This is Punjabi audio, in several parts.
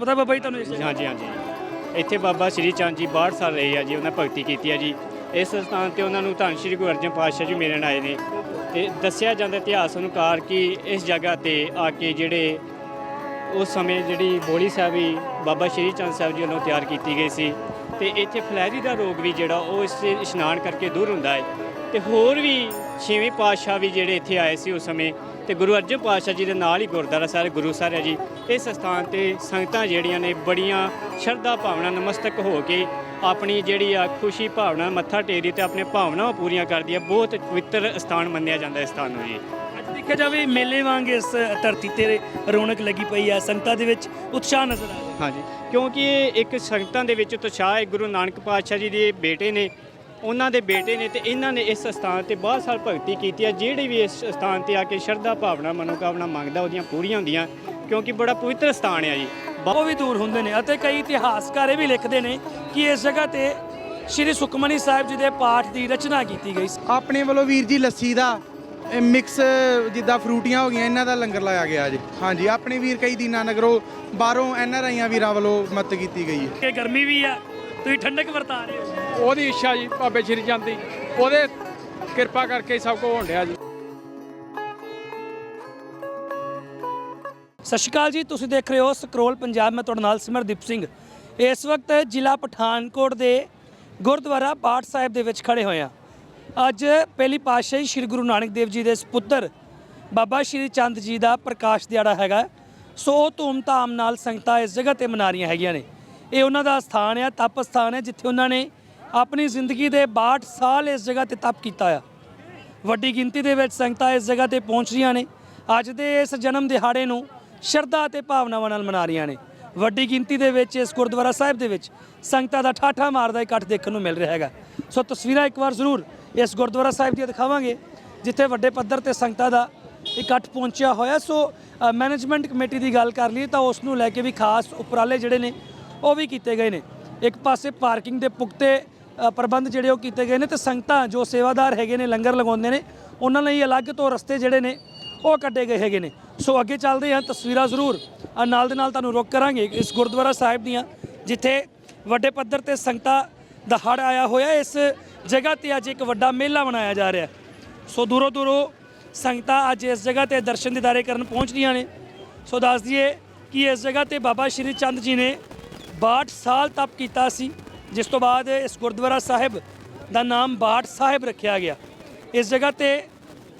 ਪਤਾ ਬਾਬਾ ਜੀ ਤੁਹਾਨੂੰ ਇਸ ਹਾਂਜੀ ਹਾਂਜੀ। ਇੱਥੇ ਬਾਬਾ ਸ਼੍ਰੀ ਚੰਦ ਜੀ 62 ਸਾਲ ਰਹੇ ਆ ਜੀ, ਉਹਨਾਂ ਭਗਤੀ ਕੀਤੀ ਆ ਜੀ। ਇਸ ਸਥਾਨ ਤੇ ਉਹਨਾਂ ਨੂੰ ਧੰਨ ਸ਼੍ਰੀ ਗੁਰੂ ਅਰਜਨ ਪਾਤਸ਼ਾਹ ਜੀ ਮਿਲਣ ਆਏ ਨੇ। ਤੇ ਦੱਸਿਆ ਜਾਂਦਾ ਇਤਿਹਾਸ ਅਨੁਸਾਰ ਕਿ ਇਸ ਜਗ੍ਹਾ ਤੇ ਆ ਕੇ ਜਿਹੜੇ ਉਸ ਸਮੇਂ ਜਿਹੜੀ ਬੋਲੀ ਸਾਹਿਬ ਵੀ ਬਾਬਾ ਸ਼੍ਰੀ ਚੰਦ ਸਾਹਿਬ ਜੀ ਵੱਲੋਂ ਤਿਆਰ ਕੀਤੀ ਗਈ ਸੀ। ਤੇ ਇੱਥੇ ਫਲੈਰੀ ਦਾ ਰੋਗ ਵੀ ਜਿਹੜਾ, ਉਹ ਇਸ ਤੇ ਇਸ਼ਨਾਨ ਕਰਕੇ ਦੂਰ ਹੁੰਦਾ ਹੈ। ਤੇ ਹੋਰ ਵੀ ਛੇਵੇਂ ਪਾਤਸ਼ਾਹ ਵੀ ਜਿਹੜੇ ਇੱਥੇ ਆਏ ਸੀ ਉਸ ਸਮੇਂ। ਤੇ ਗੁਰੂ ਅਰਜਨ ਪਾਤਸ਼ਾਹ ਜੀ ਦੇ ਨਾਲ ਹੀ ਗੁਰਦੁਆਰਾ ਸਾਹਿਬ ਗੁਰੂ ਸਾਹਿਬ ਹੈ ਜੀ ਇਸ ਸਥਾਨ ਤੇ ਸੰਗਤਾਂ ਜਿਹੜੀਆਂ ਨੇ ਬੜੀਆਂ ਸ਼ਰਧਾ ਭਾਵਨਾ ਨਮਸਤਕ ਹੋ ਕੇ ਆਪਣੀ ਜਿਹੜੀ ਆ ਖੁਸ਼ੀ ਭਾਵਨਾ ਮੱਥਾ ਟੇਰੀ ਤੇ ਆਪਣੇ ਭਾਵਨਾਵਾਂ ਪੂਰੀਆਂ ਕਰਦੀ ਹੈ ਬਹੁਤ ਪਵਿੱਤਰ ਸਥਾਨ ਮੰਨਿਆ ਜਾਂਦਾ ਇਸ ਸਥਾਨ ਨੂੰ ਜੀ। ਅੱਜ ਦੇਖਿਆ ਜਾਵੇ ਮੇਲੇ ਵਾਂਗ ਇਸ ਧਰਤੀ ਤੇ ਰੌਣਕ ਲੱਗੀ ਪਈ ਹੈ ਸੰਗਤਾਂ ਦੇ ਵਿੱਚ ਉਤਸ਼ਾਹ ਨਜ਼ਰ ਆ ਰਿਹਾ। ਹਾਂਜੀ ਕਿਉਂਕਿ ਇਹ ਇੱਕ ਸੰਗਤਾਂ ਦੇ ਵਿੱਚ ਉਤਸ਼ਾਹ ਹੈ ਗੁਰੂ ਨਾਨਕ ਪਾਤਸ਼ਾਹ ਜੀ ਦੇ ਬੇਟੇ ਨੇ ਉਹਨਾਂ ਦੇ ਬੇਟੇ ਨੇ ਤੇ ਇਹਨਾਂ ਨੇ ਇਸ ਸਥਾਨ ਤੇ ਬਹੁਤ ਸਾਲ ਭਗਤੀ ਕੀਤੀ ਹੈ। ਜਿਹੜੇ ਵੀ ਇਸ ਸਥਾਨ ਤੇ ਆ ਕੇ ਸ਼ਰਧਾ ਭਾਵਨਾ ਮਨੋਕਾਮਨਾ ਮੰਗਦਾ ਉਹਦੀਆਂ ਪੂਰੀਆਂ ਹੁੰਦੀਆਂ ਕਿਉਂਕਿ ਬੜਾ ਪਵਿੱਤਰ ਸਥਾਨ ਹੈ ਜੀ। ਬ- ਉਹ ਵੀ ਦੂਰ ਹੁੰਦੇ ਨੇ ਅਤੇ ਕਈ ਇਤਿਹਾਸਕਾਰ ਇਹ ਵੀ ਲਿਖਦੇ ਨੇ ਕਿ ਇਸ ਜਗ੍ਹਾ ਤੇ ਸ਼੍ਰੀ ਸੁਖਮਨੀ ਸਾਹਿਬ ਜੀ ਦੇ ਪਾਠ ਦੀ ਰਚਨਾ ਕੀਤੀ ਗਈ ਸੀ। ਆਪਣੇ ਵੱਲੋਂ ਵੀਰ ਜੀ ਲੱਸੀ ਦਾ ਇਹ ਮਿਕਸ ਜਿੱਦਾਂ ਫਰੂਟੀਆਂ ਹੋ ਗਈਆਂ ਇਹਨਾਂ ਦਾ ਲੰਗਰ ਲਾਇਆ ਗਿਆ ਜੀ। ਹਾਂਜੀ ਆਪਣੇ ਵੀਰ ਕਈ ਦੀਨਾ ਨਗਰੋਂ ਬਾਹਰੋਂ ਐਨ ਆਰ ਆਈਆਂ ਵੀਰਾਂ ਵੱਲੋਂ ਮਦਦ ਕੀਤੀ ਗਈ ਹੈ। ਕਿ ਗਰਮੀ ਵੀ ਆ ਤੁਸੀਂ ਠੰਡਕ ਵਰਤਾ ਰਹੇ ਹੋ। ਉਹਦੀ ਇੱਛਾ ਜੀ, ਬਾਬੇ ਸ਼੍ਰੀ ਚੰਦ ਦੀ। ਉਹਦੇ ਕਿਰਪਾ ਕਰਕੇ ਸਭ ਕੁਝ ਹੋਣ ਡਿਆ ਜੀ। ਸਤਿ ਸ਼੍ਰੀ ਅਕਾਲ ਜੀ, ਤੁਸੀਂ ਦੇਖ ਰਹੇ ਹੋ ਸਕਰੋਲ ਪੰਜਾਬ। ਮੈਂ ਤੁਹਾਡੇ ਨਾਲ ਸਿਮਰਦੀਪ ਸਿੰਘ। ਇਸ ਵਕਤ ਜ਼ਿਲ੍ਹਾ ਪਠਾਨਕੋਟ ਦੇ ਗੁਰਦੁਆਰਾ ਬਾਠ ਸਾਹਿਬ ਦੇ ਵਿੱਚ ਖੜੇ ਹੋਏ ਹਾਂ। ਅੱਜ ਪਹਿਲੀ ਪਾਤਸ਼ਾਹੀ ਸ੍ਰੀ ਗੁਰੂ ਨਾਨਕ ਦੇਵ ਜੀ ਦੇ ਸਪੁੱਤਰ ਬਾਬਾ ਸ਼੍ਰੀ ਚੰਦ ਜੀ ਦਾ ਪ੍ਰਕਾਸ਼ ਦਿਹਾੜਾ ਹੈਗਾ। ਸੋ ਉਹ ਧੂਮ-ਧਾਮ ਨਾਲ ਸੰਗਤਾਂ ਇਸ ਜਗ੍ਹਾ ਤੇ ਮਨਾ ਰਹੀਆਂ ਹੈਗੀਆਂ ਨੇ। ਇਹ ਉਹਨਾਂ ਦਾ ਸਥਾਨ ਹੈ ਤਪ ਸਥਾਨ ਹੈ ਜਿੱਥੇ ਉਹਨਾਂ ਨੇ ਆਪਣੀ ਜ਼ਿੰਦਗੀ ਦੇ 62 ਸਾਲ ਇਸ ਜਗ੍ਹਾ ਤੇ ਤਪ ਕੀਤਾ ਆ। ਵੱਡੀ ਗਿਣਤੀ ਦੇ ਵਿੱਚ ਸੰਗਤਾਂ ਇਸ ਜਗ੍ਹਾ ਤੇ ਪਹੁੰਚ ਰਹੀਆਂ ਨੇ। ਅੱਜ ਦੇ ਇਸ ਜਨਮ ਦਿਹਾੜੇ ਨੂੰ ਸ਼ਰਧਾ ਤੇ ਭਾਵਨਾਵਾਂ ਨਾਲ ਮਨਾ ਰਹੀਆਂ ਨੇ। ਵੱਡੀ ਗਿਣਤੀ ਦੇ ਵਿੱਚ ਇਸ ਗੁਰਦੁਆਰਾ ਸਾਹਿਬ ਦੇ ਵਿੱਚ ਸੰਗਤਾਂ ਦਾ ਠਾਠਾ ਮਾਰਦਾ ਇਕੱਠ ਦੇਖਣ ਨੂੰ ਮਿਲ ਰਿਹਾ ਹੈਗਾ। ਸੋ ਤਸਵੀਰਾਂ ਇੱਕ ਵਾਰ ਜ਼ਰੂਰ ਇਸ ਗੁਰਦੁਆਰਾ ਸਾਹਿਬ ਦੀਆਂ ਦਿਖਾਵਾਂਗੇ, ਜਿੱਥੇ ਵੱਡੇ ਪੱਧਰ ਤੇ ਸੰਗਤਾਂ ਦਾ ਇਕੱਠ ਪਹੁੰਚਿਆ ਹੋਇਆ। ਸੋ ਮੈਨੇਜਮੈਂਟ ਕਮੇਟੀ ਦੀ ਗੱਲ ਕਰ ਲਈਏ ਤਾਂ ਉਸ ਨੂੰ ਲੈ ਕੇ ਵੀ ਖਾਸ ਉਪਰਾਲੇ ਜਿਹੜੇ ਨੇ ਉਹ ਵੀ ਕੀਤੇ ਗਏ ਨੇ। ਇੱਕ ਪਾਸੇ ਪਾਰਕਿੰਗ ਦੇ ਪੁਖਤੇ ਪ੍ਰਬੰਧ ਜਿਹੜੇ ਉਹ ਕੀਤੇ ਗਏ ਨੇ ਤੇ ਸੰਗਤਾਂ ਜੋ ਸੇਵਾਦਾਰ ਹੈਗੇ ਨੇ, ਲੰਗਰ ਲਗਾਉਂਦੇ ਨੇ, ਉਹਨਾਂ ਲਈ ਅਲੱਗ ਤੋਂ ਰਸਤੇ ਜਿਹੜੇ ਨੇ, ਉਹ ਕੱਢੇ ਗਏ ਹੈਗੇ ਨੇ। ਸੋ ਅੱਗੇ ਚੱਲਦੇ ਹਾਂ, ਤਸਵੀਰਾਂ ਜ਼ਰੂਰ ਨਾਲ ਦੇ ਨਾਲ ਤੁਹਾਨੂੰ ਰੋਕ ਕਰਾਂਗੇ ਇਸ ਗੁਰਦੁਆਰਾ ਸਾਹਿਬ ਦੀਆਂ, ਜਿੱਥੇ ਵੱਡੇ ਪੱਧਰ ਤੇ ਸੰਗਤਾਂ ਦਾ ਹੜ ਆਇਆ ਹੋਇਆ। ਇਸ ਜਗ੍ਹਾ ਤੇ ਅੱਜ ਇੱਕ ਵੱਡਾ ਮੇਲਾ ਮਨਾਇਆ ਜਾ ਰਿਹਾ। ਸੋ ਦੂਰੋਂ ਦੂਰੋਂ ਸੰਗਤਾਂ ਅੱਜ ਇਸ ਜਗ੍ਹਾ ਤੇ ਦਰਸ਼ਨ ਦਿਦਾਰੇ ਕਰਨ ਪਹੁੰਚਦੀਆਂ ਨੇ। ਸੋ ਦੱਸ ਦਈਏ ਕਿ ਇਸ ਜਗ੍ਹਾ ਤੇ ਬਾਬਾ ਸ਼੍ਰੀ ਚੰਦ ਜੀ ਨੇ 62 ਸਾਲ ਤਪ ਕੀਤਾ ਸੀ। ਜਿਸ ਤੋਂ ਬਾਅਦ ਇਸ ਗੁਰਦੁਆਰਾ ਸਾਹਿਬ ਦਾ ਨਾਮ ਬਾਠ ਸਾਹਿਬ ਰੱਖਿਆ ਗਿਆ। ਇਸ ਜਗ੍ਹਾ ਤੇ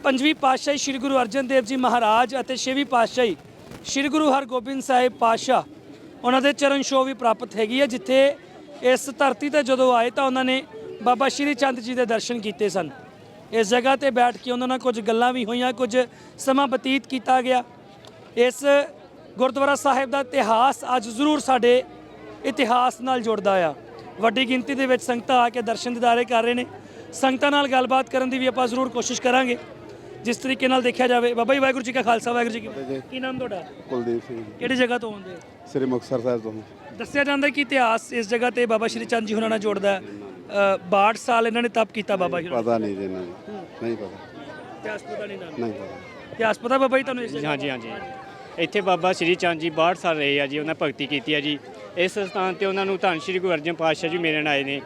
ਪੰਜਵੀਂ ਪਾਤਸ਼ਾਹੀ ਸ੍ਰੀ ਗੁਰੂ ਅਰਜਨ ਦੇਵ ਜੀ ਮਹਾਰਾਜ ਅਤੇ ਛੇਵੀਂ ਪਾਤਸ਼ਾਹੀ ਸ੍ਰੀ ਗੁਰੂ ਹਰਗੋਬਿੰਦ ਸਾਹਿਬ ਪਾਤਸ਼ਾਹ ਉਹਨਾਂ ਦੇ ਚਰਨ ਛੋਹ ਵੀ ਪ੍ਰਾਪਤ ਹੈਗੀ ਹੈ, ਜਿੱਥੇ ਇਸ ਧਰਤੀ ਤੇ ਜਦੋਂ ਆਏ ਤਾਂ ਉਹਨਾਂ ਨੇ ਬਾਬਾ ਸ਼੍ਰੀ ਚੰਦ ਜੀ ਦੇ ਦਰਸ਼ਨ ਕੀਤੇ ਸਨ। ਇਸ ਜਗ੍ਹਾ ਤੇ ਬੈਠ ਕੇ ਉਹਨਾਂ ਨਾਲ ਕੁਝ ਗੱਲਾਂ ਵੀ ਹੋਈਆਂ, ਕੁਝ ਸਮਾਂ ਬਤੀਤ ਕੀਤਾ ਗਿਆ। ਇਸ ਗੁਰਦੁਆਰਾ ਸਾਹਿਬ ਦਾ ਇਤਿਹਾਸ ਅੱਜ ਜ਼ਰੂਰ ਸਾਡੇ ਇਤਿਹਾਸ ਨਾਲ ਜੁੜਦਾ ਆ। ਵੱਡੀ ਗਿਣਤੀ ਦੇ ਵਿੱਚ ਸੰਗਤਾਂ ਆ ਕੇ ਦਰਸ਼ਨ ਦਿਦਾਰੇ ਕਰ ਰਹੇ ਨੇ। ਸੰਗਤਾਂ ਨਾਲ ਗੱਲਬਾਤ ਕਰਨ ਦੀ ਵੀ ਆਪਾਂ ਜ਼ਰੂਰ ਕੋਸ਼ਿਸ਼ ਕਰਾਂਗੇ। ਜਿਸ ਤਰੀਕੇ ਨਾਲ ਦੇਖਿਆ ਜਾਵੇ ਬਾਬਾ ਜੀ ਵਾਹਿਗੁਰੂ ਜੀ ਕਾ ਖਾਲਸਾ ਵਾਹਿਗੁਰੂ ਜੀ ਕੀ ਫਤਿਹ। ਕੀ ਨਾਮ ਤੁਹਾਡਾ? ਕੁਲਦੀਪ ਸਿੰਘ ਜੀ, ਕਿਹੜੀ ਜਗ੍ਹਾ ਤੋਂ ਆਉਂਦੇ ਹੋ? ਸ੍ਰੀ ਮੁਕਤਸਰ ਸਾਹਿਬ ਤੋਂ। ਦੱਸਿਆ ਜਾਂਦਾ ਕਿ ਇਤਿਹਾਸ ਇਸ ਜਗ੍ਹਾ ਤੇ ਬਾਬਾ ਸ਼੍ਰੀ ਚੰਦ ਜੀ ਹੁਣਾਂ ਨਾਲ ਜੁੜਦਾ ਹੈ। ਅ, 62 ਸਾਲ ਇਹਨਾਂ ਨੇ ਤਪ ਕੀਤਾ ਬਾਬਾ ਜੀ ਪਤਾ ਨਹੀਂ ਜੀ ਇਹਨਾਂ ਨੂੰ। ਨਹੀਂ ਪਤਾ। ਇਤਿਹਾਸ ਪਤਾ ਨਹੀਂ ਨਾਮ ਨਹੀਂ ਪਤਾ। ਇਤਿਹਾਸ ਪਤਾ ਬਾਬਾ ਜੀ ਤੁਹਾਨੂੰ ਇਸ ਹਾਂਜੀ ਹਾਂਜੀ। ਇੱਥੇ ਬਾਬਾ ਸ਼੍ਰੀ ਚੰਦ ਜੀ 62 ਸਾਲ ਰਹੇ ਆ ਜੀ ਉਹਨਾਂ ਭਗਤੀ ਕੀਤੀ ਆ ਜੀ। ਇਸ ਸਥਾਨ ਤੇ ਉਹਨਾਂ ਨੂੰ ਧੰਨ ਸ਼੍ਰੀ ਗੁਰੂ ਅਰਜਨ ਪਾਤਸ਼ਾਹ ਜੀ ਮਿਲਣ ਆਏ ਨੇ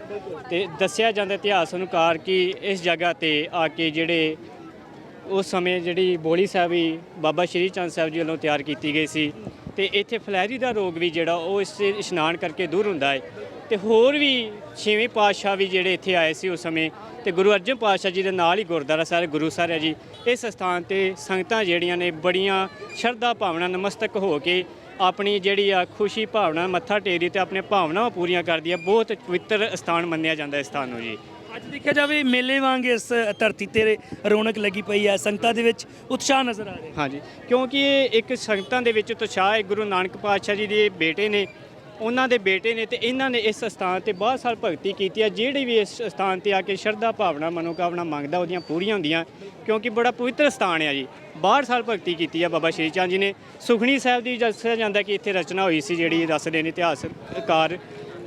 ਤੇ ਦੱਸਿਆ ਜਾਂਦਾ ਇਤਿਹਾਸ ਅਨੁਸਾਰ ਕਿ ਇਸ ਜਗ੍ਹਾ ਤੇ ਆ ਕੇ ਜਿਹੜੇ ਉਸ ਸਮੇਂ ਜਿਹੜੀ ਬੋਲੀ ਸਾਹਿਬ ਵੀ ਬਾਬਾ ਸ਼੍ਰੀ ਚੰਦ ਸਾਹਿਬ ਜੀ ਵੱਲੋਂ ਤਿਆਰ ਕੀਤੀ ਗਈ ਸੀ ਤੇ ਇੱਥੇ ਫਲੈਰੀ ਦਾ ਰੋਗ ਵੀ ਜਿਹੜਾ ਉਹ ਇਸ ਤੇ ਇਸ਼ਨਾਨ ਕਰਕੇ ਦੂਰ ਹੁੰਦਾ ਹੈ ਤੇ ਹੋਰ ਵੀ ਛੇਵੇਂ ਪਾਤਸ਼ਾਹ ਵੀ ਜਿਹੜੇ ਇੱਥੇ ਆਏ ਸੀ ਉਸ ਸਮੇਂ ਤੇ ਗੁਰੂ ਅਰਜਨ ਪਾਤਸ਼ਾਹ ਜੀ ਦੇ ਨਾਲ ਹੀ ਗੁਰਦੁਆਰਾ ਸਾਹਿਬ ਗੁਰੂ ਸਾਹਿਬ ਹੈ ਜੀ। ਇਸ ਸਥਾਨ ਤੇ ਸੰਗਤਾਂ ਜਿਹੜੀਆਂ ਨੇ ਬੜੀਆਂ ਸ਼ਰਧਾ ਭਾਵਨਾ ਨਮਸਤਕ ਹੋ ਕੇ ਆਪਣੀ ਜਿਹੜੀ ਆ ਖੁਸ਼ੀ ਭਾਵਨਾ ਮੱਥਾ ਟੇਰੀ ਤੇ ਆਪਣੇ ਭਾਵਨਾਵਾਂ ਪੂਰੀਆਂ ਕਰਦੀ ਹੈ ਬਹੁਤ ਪਵਿੱਤਰ ਸਥਾਨ ਮੰਨਿਆ ਜਾਂਦਾ ਇਸ ਸਥਾਨ ਨੂੰ ਜੀ। ਅੱਜ ਦੇਖਿਆ ਜਾਵੇ ਮੇਲੇ ਵਾਂਗ ਇਸ ਧਰਤੀ ਤੇ ਰੌਣਕ ਲੱਗੀ ਪਈ ਹੈ ਸੰਗਤਾਂ ਦੇ ਵਿੱਚ ਉਤਸ਼ਾਹ ਨਜ਼ਰ ਆ ਰਿਹਾ ਹਾਂਜੀ ਕਿਉਂਕਿ ਇਹ ਇੱਕ ਸੰਗਤਾਂ ਦੇ ਵਿੱਚ ਉਤਸ਼ਾਹ ਹੈ ਗੁਰੂ ਨਾਨਕ ਪਾਤਸ਼ਾਹ ਜੀ ਦੇ ਬੇਟੇ ਨੇ ਉਹਨਾਂ ਦੇ ਬੇਟੇ ਨੇ ਤੇ ਇਹਨਾਂ ਨੇ ਇਸ ਸਥਾਨ ਤੇ ਬਹੁਤ ਸਾਲ ਭਗਤੀ ਕੀਤੀ ਹੈ ਜਿਹੜੀ ਵੀ ਇਸ ਸਥਾਨ ਤੇ ਆ ਕੇ ਸ਼ਰਧਾ, ਭਾਵਨਾ, ਮਨੋਕਾਮਨਾ ਮੰਗਦਾ, ਉਹਦੀਆਂ ਪੂਰੀਆਂ ਹੁੰਦੀਆਂ, ਕਿਉਂਕਿ ਬੜਾ ਪਵਿੱਤਰ ਸਥਾਨ ਹੈ ਜੀ। 62 ਸਾਲ ਭਗਤੀ ਕੀਤੀ ਹੈ ਬਾਬਾ ਸ਼੍ਰੀ ਚੰਦ ਜੀ ਨੇ। ਸੁਖਣੀ ਸਾਹਿਬ ਦੀ ਦੱਸਿਆ ਜਾਂਦਾ ਕਿ ਇੱਥੇ ਰਚਨਾ ਹੋਈ ਸੀ ਜਿਹੜੀ ਦੱਸਦੇ ਨੇ ਇਤਿਹਾਸਕਾਰ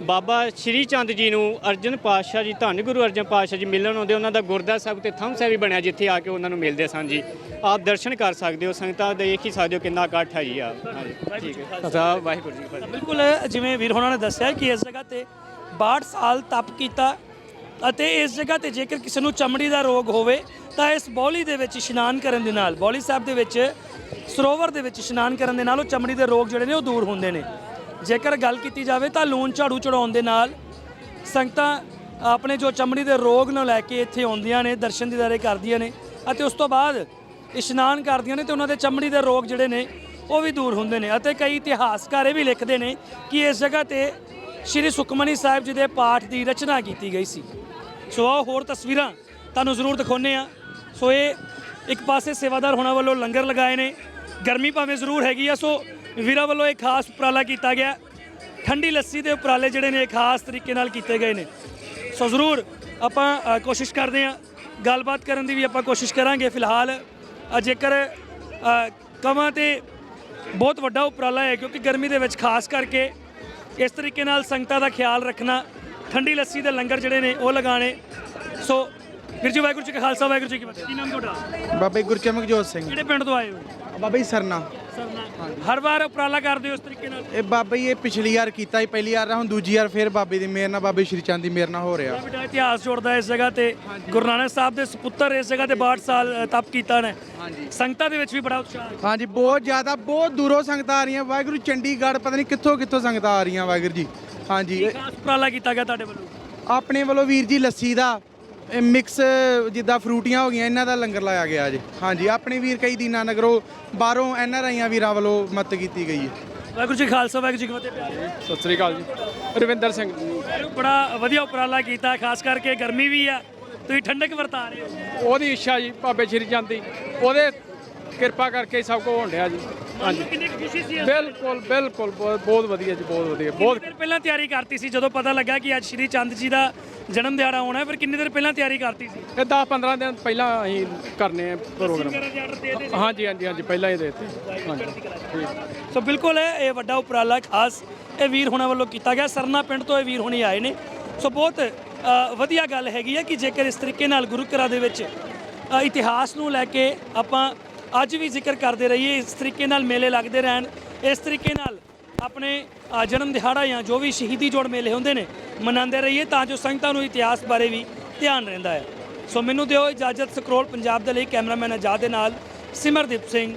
ਬਾਬਾ ਸ਼੍ਰੀ ਚੰਦ ਜੀ ਨੂੰ ਅਰਜਨ ਪਾਤਸ਼ਾਹ ਜੀ, ਧੰਨ ਗੁਰੂ ਅਰਜਨ ਪਾਤਸ਼ਾਹ ਜੀ ਮਿਲਣ ਆਉਂਦੇ, ਉਹਨਾਂ ਦਾ ਗੁਰਦਾ ਸਾਹਿਬ ਤੇ ਥੰਮ ਸਾਹਿਬ ਵੀ ਬਣਿਆ, ਜਿੱਥੇ ਆ ਕੇ ਉਹਨਾਂ ਨੂੰ ਮਿਲਦੇ ਸਨ ਜੀ। ਆਪ ਦਰਸ਼ਨ ਕਰ ਸਕਦੇ ਹੋ, ਸੰਗਤਾਂ ਦੇਖ ਹੀ ਸਕਦੇ ਹੋ ਕਿੰਨਾ ਇਕੱਠ ਹੈ ਜੀ ਆ। ਹਾਂਜੀ, ਠੀਕ ਹੈ। ਖਾਲਸਾ ਵਾਹਿਗੁਰੂ ਜੀ ਕੀ ਫਤਿਹ। ਬਿਲਕੁਲ, ਜਿਵੇਂ ਵੀਰ ਹੋਣਾ ਨੇ ਦੱਸਿਆ ਕਿ ਇਸ ਜਗ੍ਹਾ ਤੇ 62 ਸਾਲ ਤਪ ਕੀਤਾ ਅਤੇ ਇਸ ਜਗ੍ਹਾ ਤੇ ਜੇਕਰ ਕਿਸੇ ਨੂੰ ਚਮੜੀ ਦਾ ਰੋਗ ਹੋਵੇ, ਤਾਂ ਇਸ ਬੌਲੀ ਦੇ ਵਿੱਚ ਇਸ਼ਨਾਨ ਕਰਨ ਦੇ ਨਾਲ, ਬੌਲੀ ਸਾਹਿਬ ਦੇ ਵਿੱਚ ਸਰੋਵਰ ਦੇ ਵਿੱਚ ਇਸ਼ਨਾਨ ਕਰਨ ਦੇ ਨਾਲ ਉਹ ਚਮੜੀ ਦੇ ਰੋਗ ਜਿਹੜੇ ਨੇ ਉਹ ਦੂਰ ਹੁੰਦੇ ਨੇ। ਜੇਕਰ ਗੱਲ ਕੀਤੀ ਜਾਵੇ ਤਾਂ ਲੂਣ ਝਾੜੂ ਚੜਾਉਣ ਦੇ ਨਾਲ ਸੰਗਤਾਂ ਆਪਣੇ ਜੋ ਚਮੜੀ ਦੇ ਰੋਗ ਨੂੰ ਲੈ ਕੇ ਇੱਥੇ ਆਉਂਦੀਆਂ ਨੇ, ਦਰਸ਼ਨ ਦੀਦਾਰੇ ਕਰਦੀਆਂ ਨੇ ਅਤੇ ਉਸ ਤੋਂ ਬਾਅਦ ਇਸ਼ਨਾਨ ਕਰਦੀਆਂ ਨੇ ਤੇ ਉਹਨਾਂ ਦੇ ਚਮੜੀ ਦੇ ਰੋਗ ਜਿਹੜੇ ਨੇ ਉਹ ਵੀ ਦੂਰ ਹੁੰਦੇ ਨੇ ਅਤੇ ਕਈ ਇਤਿਹਾਸਕਾਰ ਇਹ ਵੀ ਲਿਖਦੇ ਨੇ ਕਿ ਇਸ ਜਗ੍ਹਾ ਤੇ ਸ਼੍ਰੀ ਸੁਖਮਨੀ ਸਾਹਿਬ ਜੀ ਦੇ ਪਾਠ ਦੀ ਰਚਨਾ ਕੀਤੀ ਗਈ ਸੀ। ਸੋ ਆਓ ਹੋਰ ਤਸਵੀਰਾਂ ਤੁਹਾਨੂੰ ਜ਼ਰੂਰ ਦਿਖਾਉਂਦੇ ਆ ਸੋ ਇਹ ਇੱਕ ਪਾਸੇ ਸੇਵਾਦਾਰ ਹੋਣਾ ਵੱਲੋਂ ਲੰਗਰ ਲਗਾਏ ਨੇ। ਗਰਮੀ ਭਾਵੇਂ ਜ਼ਰੂਰ ਹੈਗੀ ਆ, ਸੋ ਵੀਰਾਂ ਵੱਲੋਂ ਇੱਕ ਖਾਸ ਉਪਰਾਲਾ ਕੀਤਾ ਗਿਆ। ਠੰਡੀ ਲੱਸੀ ਦੇ ਉਪਰਾਲੇ ਜਿਹੜੇ ਨੇ ਖਾਸ ਤਰੀਕੇ ਨਾਲ ਕੀਤੇ ਗਏ ਨੇ। ਸੋ ਜ਼ਰੂਰ ਆਪਾਂ ਕੋਸ਼ਿਸ਼ ਕਰਦੇ ਹਾਂ। ਗੱਲਬਾਤ ਕਰਨ ਦੀ ਵੀ ਆਪਾਂ ਕੋਸ਼ਿਸ਼ ਕਰਾਂਗੇ ਫਿਲਹਾਲ। ਜੇਕਰ ਕਵਾਂ ਤੇ ਬਹੁਤ ਵੱਡਾ ਉਪਰਾਲਾ ਹੈ ਕਿਉਂਕਿ ਗਰਮੀ ਦੇ ਵਿੱਚ ਖਾਸ ਕਰਕੇ ਇਸ ਤਰੀਕੇ ਨਾਲ ਸੰਗਤਾਂ ਦਾ ਖਿਆਲ ਰੱਖਣਾ ਠੰਡੀ ਲੱਸੀ ਦੇ ਲੰਗਰ ਜਿਹੜੇ ਨੇ ਉਹ ਲਗਾਣੇ ਸੋ ਵੀਰ ਜੀ ਵਾਹਿਗੁਰੂ ਜੀ ਕਾ ਖਾਲਸਾ ਵਾਹਿਗੁਰੂ ਜੀ ਕੀ ਫਤਿਹ। ਕੀ ਨਾਮ ਤੁਹਾਡਾ? ਬਾਬਾ ਜੀ ਗੁਰਚਮਕ ਜੋਤ ਸਿੰਘ। ਕਿਹੜੇ ਪਿੰਡ ਤੋਂ ਆਏ ਹੋ? ਬਾਬਾ ਜੀ ਹਰ ਵਾਰ ਉਪਰਾਲਾ ਕਰਦੇ ਹੋ ਇਸ ਤਰੀਕੇ ਨਾਲ? ਇਹ ਬਾਬਾ ਜੀ ਇਹ ਪਿਛਲੀ ਵਾਰ ਕੀਤਾ ਸੀ ਪਹਿਲੀ ਵਾਰ ਹੁਣ ਦੂਜੀ ਵਾਰ ਫਿਰ ਬਾਬੇ ਦੀ ਮਿਹਰ ਨਾਲ ਬਾਬੇ ਸ਼੍ਰੀ ਚੰਦ ਦੀ ਮਿਹਰ ਨਾਲ ਹੋ ਰਿਹਾ। ਇਤਿਹਾਸ ਜੋੜਦਾ ਇਸ ਜਗ੍ਹਾ ਤੇ ਗੁਰੂ ਨਾਨਕ ਸਾਹਿਬ ਦੇ ਸੁਪੁੱਤਰ ਇਸ ਜਗ੍ਹਾ ਤੇ 62 ਸਾਲ ਅ, ਤਪ ਕੀਤਾ ਨੇ। ਹਾਂਜੀ। ਸੰਗਤਾਂ ਦੇ ਵਿੱਚ ਵੀ ਬੜਾ ਉਤਸ਼ਾਹ ਹੈ। ਹਾਂਜੀ ਬਹੁਤ ਜ਼ਿਆਦਾ ਬਹੁਤ ਦੂਰੋਂ ਸੰਗਤਾਂ ਆ ਰਹੀਆਂ। ਵਾਹਿਗੁਰੂ ਚੰਡੀਗੜ੍ਹ ਪਤਾ ਨਹੀਂ ਕਿੱਥੋਂ ਕਿੱਥੋਂ ਸੰਗਤਾਂ ਆ ਰਹੀਆਂ ਵਾਹਿਗੁਰੂ ਜੀ। ਹਾਂਜੀ। ਖਾਸ ਉਪਰਾਲਾ ਕੀਤਾ ਗਿਆ ਤੁਹਾਡੇ ਵੱਲੋਂ? ਆਪਣੇ ਵੱਲੋਂ ਵੀਰ ਜੀ ਲੱਸੀ ਦਾ ਇਹ ਮਿਕਸ ਜਿੱਦਾਂ ਫਰੂਟੀਆਂ ਹੋ ਗਈਆਂ ਇਹਨਾਂ ਦਾ ਲੰਗਰ ਲਾਇਆ ਗਿਆ ਜੀ ਹਾਂਜੀ ਆਪਣੇ ਵੀਰ ਕਈ ਦੀਨਾ ਨਗਰੋਂ ਬਾਹਰੋਂ ਐਨ ਆਰ ਆਈਆਂ ਵੀਰਾਂ ਵੱਲੋਂ ਮਦਦ ਕੀਤੀ ਗਈ ਹੈ। ਵਾਹਿਗੁਰੂ ਜੀ ਖਾਲਸਾ ਵਾਹਿਗੁਰੂ ਜੀ ਕੀ ਫਤਿਹ ਪਿਆਰੇ ਸਤਿ ਸ੍ਰੀ ਅਕਾਲ ਜੀ। ਰਵਿੰਦਰ ਸਿੰਘ। ਜੀ। ਬੜਾ ਵਧੀਆ ਉਪਰਾਲਾ ਕੀਤਾ ਖਾਸ ਕਰਕੇ ਗਰਮੀ ਵੀ ਆ। ਤੁਸੀਂ ਠੰਡਕ ਵਰਤਾ ਰਹੇ ਹੋ। ਉਹਦੀ ਇੱਛਾ ਜੀ ਬਾਬੇ ਸ਼੍ਰੀ ਚੰਦ ਦੀ। ਉਹਦੇ ਕਿਰਪਾ ਕਰਕੇ ਸਭ ਕੁਝ ਹੋਣ ਡਿਆ ਜੀ। ਹਾਂਜੀ। ਕਿੰਨੀ ਕੁ ਖੁਸ਼ੀ ਸੀ ਇਸ ਬਿਲਕੁਲ ਬਿਲਕੁਲ। ਬਹੁਤ ਵਧੀਆ ਜੀ ਬਹੁਤ ਵਧੀਆ। ਬਹੁਤ ਦਿਨ ਪਹਿਲਾਂ ਤਿਆਰੀ ਕਰਤੀ ਸੀ? ਜਦੋਂ ਪਤਾ ਲੱਗਾ ਕਿ ਅੱਜ ਸ਼੍ਰੀ ਚੰਦ ਜੀ ਦਾ ਜਨਮ ਦਿਹਾੜਾ ਆਉਣਾ ਹੈ ਫਿਰ ਕਿੰਨੇ ਦਿਨ ਪਹਿਲਾਂ ਤਿਆਰੀ ਕਰਤੀ ਸੀ? ਇਹ 10 15 ਦਿਨ ਪਹਿਲਾਂ ਅਸੀਂ ਕਰਨੇ ਆ ਪ੍ਰੋਗਰਾਮ। ਹਾਂਜੀ ਹਾਂਜੀ ਹਾਂਜੀ ਪਹਿਲਾਂ ਹੀ ਦੇ ਦਿੱਤੇ। ਹਾਂਜੀ। ਸੋ ਬਿਲਕੁਲ ਇਹ ਵੱਡਾ ਉਪਰਾਲਾ ਖਾਸ ਇਹ ਵੀਰ ਹੋਣਾ ਵੱਲੋਂ ਕੀਤਾ ਗਿਆ। ਸਰਨਾ ਪਿੰਡ ਤੋਂ ਇਹ ਵੀਰ ਹੋਣੀ ਆਏ ਨੇ। ਸੋ ਬਹੁਤ ਵਧੀਆ ਗੱਲ ਹੈਗੀ ਹੈ ਕਿ ਜੇਕਰ ਇਸ ਤਰੀਕੇ ਨਾਲ ਗੁਰੂ ਘਰਾਂ ਦੇ ਵਿੱਚ ਇਤਿਹਾਸ ਨੂੰ ਲੈ ਕੇ ਆਪਾਂ ਅੱਜ ਵੀ ਜ਼ਿਕਰ ਕਰਦੇ ਰਹੀਏ ਇਸ ਤਰੀਕੇ ਨਾਲ ਮੇਲੇ ਲੱਗਦੇ ਰਹਿਣ। ਇਸ ਤਰੀਕੇ ਨਾਲ ਆਪਣੇ ਅ, ਜਨਮ ਦਿਹਾੜਾ ਜਾਂ ਜੋ ਵੀ ਸ਼ਹੀਦੀ ਜੋੜ ਮੇਲੇ ਹੁੰਦੇ ਨੇ ਮਨਾਉਂਦੇ ਰਹੀਏ ਤਾਂ ਜੋ ਸੰਗਤਾਂ ਨੂੰ ਇਤਿਹਾਸ ਬਾਰੇ ਵੀ ਧਿਆਨ ਰਹਿੰਦਾ ਹੈ। ਸੋ ਮੈਨੂੰ ਦਿਓ ਇਜਾਜ਼ਤ ਸਕਰੋਲ ਪੰਜਾਬ ਦੇ ਲਈ ਕੈਮਰਾਮੈਨ ਆਜ਼ਾਦ ਦੇ ਨਾਲ ਸਿਮਰਦੀਪ ਸਿੰਘ।